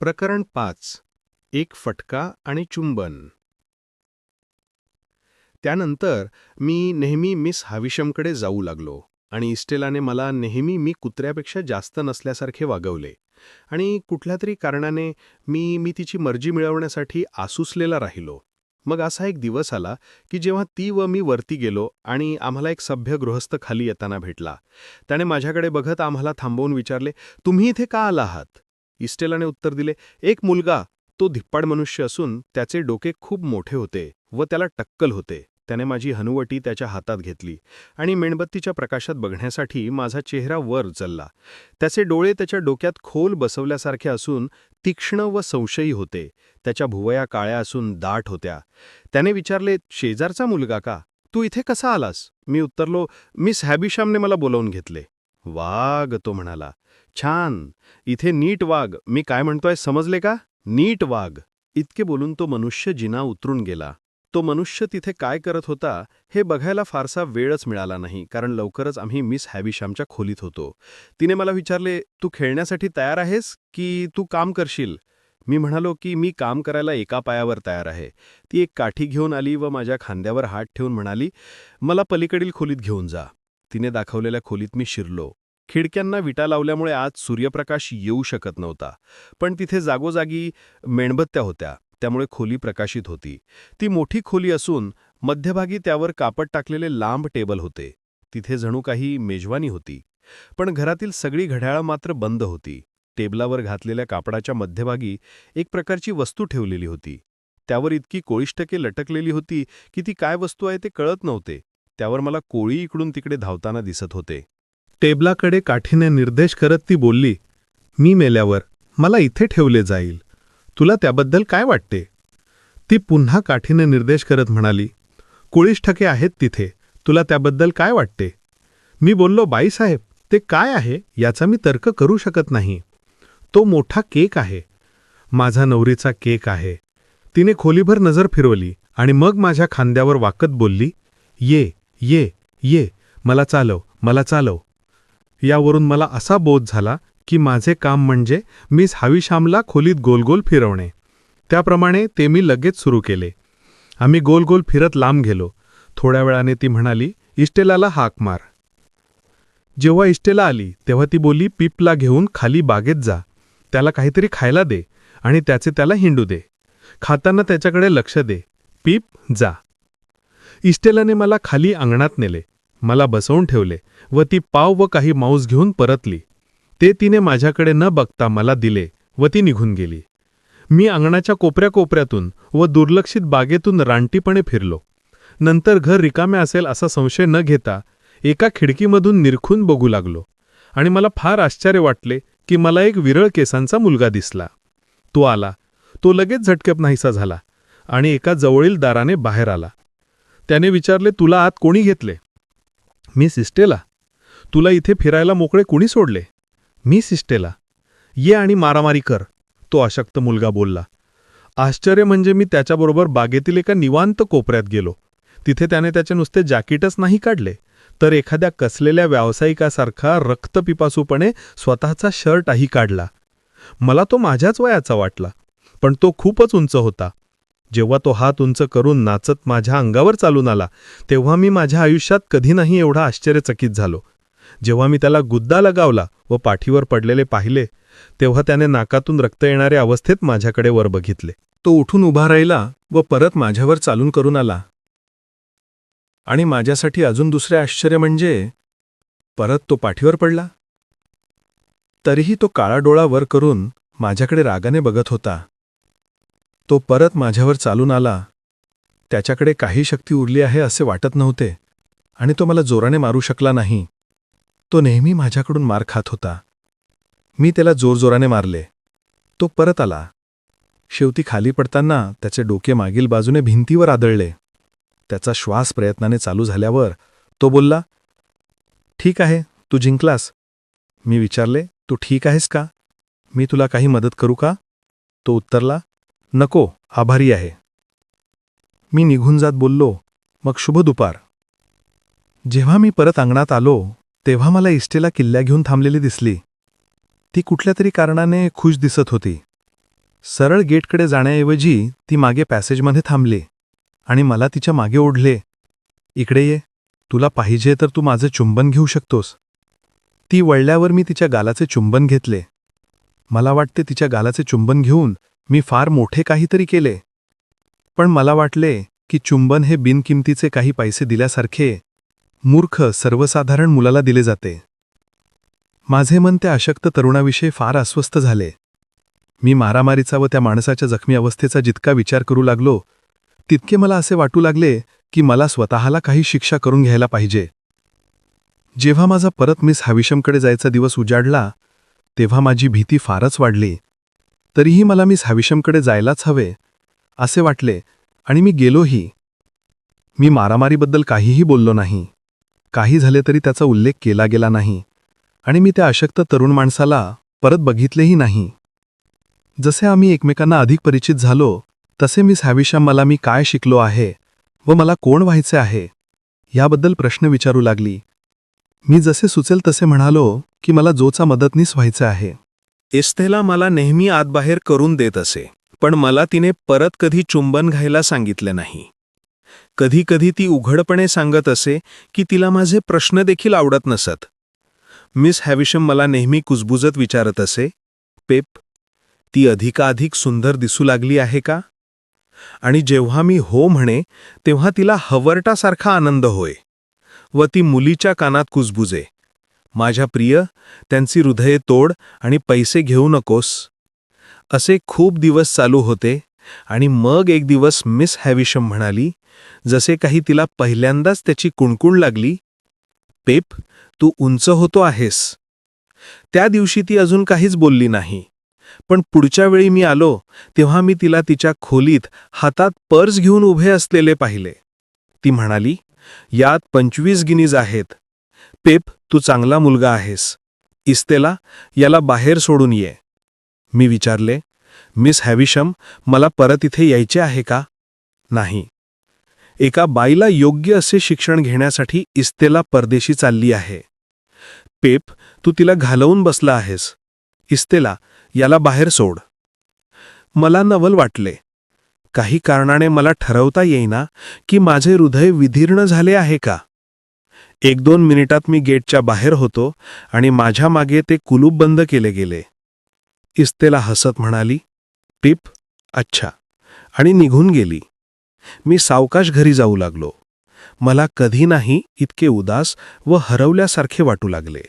प्रकरण पाच. एक फटका आणि चुंबन. त्यानंतर मी नेहमी मिस हाविशमकडे जाऊ लागलो आणि इस्टेलाने मला नेहमी मी कुत्र्यापेक्षा जास्त नसल्यासारखे वागवले आणि कुठल्या तरी कारणाने मी मी तिची मर्जी मिळवण्यासाठी आसुसलेला राहिलो. मग असा एक दिवस आला की जेव्हा ती व मी वरती गेलो आणि आम्हाला एक सभ्य गृहस्थ खाली येताना भेटला. त्याने माझ्याकडे बघत आम्हाला थांबवून विचारले तुम्ही इथे का आला आहात इस्टेलाने उत्तर दिले एक मुलगा तो धिप्पाड मनुष्य असून त्याचे डोके खूप मोठे होते व त्याला टक्कल होते. त्याने माझी हनुवटी त्याच्या हातात घेतली आणि मेणबत्तीच्या प्रकाशात बघण्यासाठी माझा चेहरा वर उचलला. त्याचे डोळे त्याच्या डोक्यात खोल बसवल्यासारखे असून तीक्ष्ण व संशयी होते. त्याच्या भुवया काळ्या असून दाट होत्या. त्याने विचारले शेजारचा मुलगा का? तू इथे कसा आलास? मी उत्तरलो मिस हॅबिशामने मला बोलावून घेतले. वाघ तो म्हणाला. छान. इथे नीट वाघ. मी काय म्हणतोय समजले का? नीट वाघ. इतके बोलून तो मनुष्य जिना उतरून गेला. तो मनुष्य तिथे काय करत होता हे बघायला फारसा वेळच मिळाला नाही कारण लवकरच आम्ही मिस हॅबिशामच्या खोलीत होतो. तिने मला विचारले तू खेळण्यासाठी तयार आहेस की तू काम करशील? मी म्हणालो की मी काम करायला एका पायावर तयार आहे. ती एक काठी घेऊन आली व माझ्या खांद्यावर हात ठेवून म्हणाली मला पलीकडील खोलीत घेऊन जा. तिने दाखवलेल्या खोलीत मी शिरलो. खिडक्यांना विटा लावल्यामुळे आज सूर्यप्रकाश येऊ शकत नव्हता. पण तिथे जागोजागी मेणबत्त्या होत्या त्यामुळे खोली प्रकाशित होती. ती मोठी खोली असून मध्यभागी त्यावर कापड टाकलेले लांब टेबल होते. तिथे जणू काही मेजवानी होती. पण घरातील सगळी घड्याळं मात्र बंद होती. टेबलावर घातलेल्या कापडाच्या मध्यभागी एक प्रकारची वस्तू ठेवलेली होती. त्यावर इतकी कोळिष्टके लटकलेली होती की ती काय वस्तू आहे ते कळत नव्हते. त्यावर मला कोळी इकडून तिकडे धावताना दिसत होते. टेबलाकडे काठीने निर्देश करत ती बोलली मी मेल्यावर मला इथे ठेवले जाईल. तुला त्याबद्दल काय वाटते? ती पुन्हा काठीने निर्देश करत म्हणाली कुळीष्ठके आहेत तिथे. तुला त्याबद्दल काय वाटते? मी बोललो बाईसाहेब ते काय आहे याचा मी तर्क करू शकत नाही. तो मोठा केक आहे. माझा नवरीचा केक आहे. तिने खोलीभर नजर फिरवली आणि मग माझ्या खांद्यावर वाकत बोलली ये ये ये मला चालव मला चालव. यावरून मला असा बोध झाला की माझे काम म्हणजे मिस हाविशामला खोलीत गोलगोल फिरवणे. त्याप्रमाणे ते मी लगेच सुरू केले. आम्ही गोलगोल फिरत लांब गेलो. थोड्या वेळाने ती म्हणाली इष्टेलाला हाक मार. जेव्हा इष्टेला आली तेव्हा ती बोलली पिपला घेऊन खाली बागेत जा. त्याला काहीतरी खायला दे आणि त्याचे त्याला हिंडू दे. खाताना त्याच्याकडे लक्ष दे. पीप जा. इष्टेलाने मला खाली अंगणात नेले. मला बसवून ठेवले व ती पाव व काही मांस घेऊन परतली. ते तिने माझ्याकडे न बघता मला दिले व ती निघून गेली. मी अंगणाच्या कोपऱ्या कोपऱ्यातून व दुर्लक्षित बागेतून रानटीपणे फिरलो. नंतर घर रिकामे असेल असा संशय न घेता एका खिडकीमधून निरखून बघू लागलो आणि मला फार आश्चर्य वाटले की मला एक विरळ केसांचा मुलगा दिसला. तो आला. तो लगेच झटकप नाहीसा झाला आणि एका जवळील दाराने बाहेर आला. त्याने विचारले तुला आत कोणी घेतले? मी सिस्टेला. तुला इथे फिरायला मोकळे कुणी सोडले? मी सिस्टेला. ये आणि मारामारी कर तो अशक्त मुलगा बोलला. आश्चर्य म्हणजे मी त्याच्याबरोबर बागेतील एका निवांत कोपऱ्यात गेलो. तिथे त्याने त्याचे नुसते जॅकेटच नाही काढले तर एखाद्या कसलेल्या व्यावसायिकासारखा रक्तपिपासूपणे स्वतःचा शर्टही काढला. मला तो माझ्याच वयाचा वाटला पण तो खूपच उंच होता. जेव्हा तो हात उंच करून नाचत माझ्या अंगावर चालून आला तेव्हा मी माझ्या आयुष्यात कधी नाही एवढा आश्चर्यचकित झालो. जेव्हा मी त्याला गुद्दा लगावला व पाठीवर पडलेले पाहिले तेव्हा त्याने नाकातून रक्त येणाऱ्या अवस्थेत माझ्याकडे वर बघितले. तो उठून उभा राहिला व परत माझ्यावर चालून करून आला. आणि माझ्यासाठी अजून दुसरे आश्चर्य म्हणजे परत तो पाठीवर पडला. तरीही तो काळा डोळा वर करून माझ्याकडे रागाने बघत होता. तो परत माझ्यावर चालून आला. त्याच्याकडे काही शक्ती उरली आहे असे वाटत नव्हते आणि तो मला जोराने मारू शकला नाही. तो नेहमी माझ्याकडून मार खात होता. मी त्याला जोरजोराने मारले. तो परत आला. शेवटी खाली पडताना त्याचे डोके मागील बाजूने भिंतीवर आदळले. त्याचा श्वास प्रयत्नाने चालू झाल्यावर तो बोलला ठीक आहे तू जिंकलास. मी विचारले तू ठीक आहेस का? मी तुला काही मदत करू का? तो उत्तरला नको आभारी आहे. मी निघून जात बोललो मग शुभ दुपार. जेव्हा मी परत अंगणात आलो तेव्हा मला इष्टेला किल्ल्या घेऊन थांबलेली दिसली. ती कुठल्या तरी कारणाने खुश दिसत होती. सरळ गेटकडे जाण्याऐवजी ती मागे पॅसेजमध्ये थांबली आणि मला तिच्यामागे ओढले. इकडे ये तुला पाहिजे तर तू माझं चुंबन घेऊ शकतोस. ती वळल्यावर मी तिच्या गालाचे चुंबन घेतले. मला वाटते तिच्या गालाचे चुंबन घेऊन मी फार मोठे काहीतरी केले. पण मला वाटले की चुंबन हे बिनकिमतीचे काही पैसे दिल्यासारखे मूर्ख सर्वसाधारण मुलाला दिले जाते. माझे मन त्या अशक्त तरुणाविषयी फार अस्वस्थ झाले. मी मारामारीचा व त्या माणसाच्या जखमी अवस्थेचा जितका विचार करू लागलो तितके मला असे वाटू लागले की मला स्वतःला काही शिक्षा करून घ्यायला पाहिजे. जेव्हा माझा परत मिस हॅविशमकडे जायचा दिवस उजाडला तेव्हा माझी भीती फारच वाढली. तरीही मला मिस हॅविशमकडे जायलाच हवे असे वाटले आणि मी गेलोही. मी मारामारीबद्दल काहीही बोललो नाही. काही झाले तरी त्याचा उल्लेख केला गेला नाही आणि मी त्या अशक्त तरुण माणसाला परत बघितलेही नाही. जसे आम्ही एकमेकांना अधिक परिचित झालो तसे मिस हॅविशम मला मी काय शिकलो आहे व मला कोण व्हायचे आहे याबद्दल प्रश्न विचारू लागली. मी जसे सुचेल तसे म्हणालो की मला जोचा मदतनीस व्हायचे आहे. एस्थेला मला नेहमी आतबाहेर करून देत असे पण मला तिने परत कधी चुंबन घ्यायला सांगितले नाही. कधी कधी ती उघडपणे सांगत असे की तिला माझे प्रश्न देखील आवडत नसत. मिस हॅविशम मला नेहमी कुजबुजत विचारत असे पेप ती अधिकाधिक सुंदर दिसू लागली आहे का? आणि जेव्हा मी हो म्हणे तेव्हा तिला हवरटासारखा आनंद होय. व ती मुलीच्या कानात कुजबुजे. माझ्या प्रिय त्यांची हृदये तोड आणि पैसे घेऊ नकोस. असे खूप दिवस चालू होते आणि मग एक दिवस मिस हॅविशम म्हणाली जसे काही तिला पहिल्यांदाच त्याची कुणकुण लागली पेप तू उंच होतो आहेस. त्या दिवशी ती अजून काहीच बोलली नाही. पण पुढच्या वेळी मी आलो तेव्हा मी तिला तिच्या खोलीत हातात पर्स घेऊन उभे असलेले पाहिले. ती म्हणाली यात पंचवीस गिनीज आहेत. पेप तू चांगला मुलगा आहेस. इस्तेला याला बाहेर सोडून ये. मी विचारले मिस हॅविशम मला परत इथे यायचे आहे का? नाही. एका बाईला योग्य असे शिक्षण घेण्यासाठी इस्तेला परदेशी चालली आहे. पेप तू तिला घालवून बसला आहेस. इस्तेला याला बाहेर सोड. मला नवल वाटले. काही कारणाने मला ठरवता येईना की माझे हृदय विधीर्ण झाले आहे का? एक दोन मिनिटात मी गेटच्या बाहेर होतो आणि माझ्या मागे ते कुलूप बंद केले गेले. इस्तेला हसत म्हणाली पिप अच्छा आणि निघून गेली. मी सावकाश घरी जाऊ लागलो. मला कधी नाही इतके उदास व हरवल्यासारखे वाटू लागले.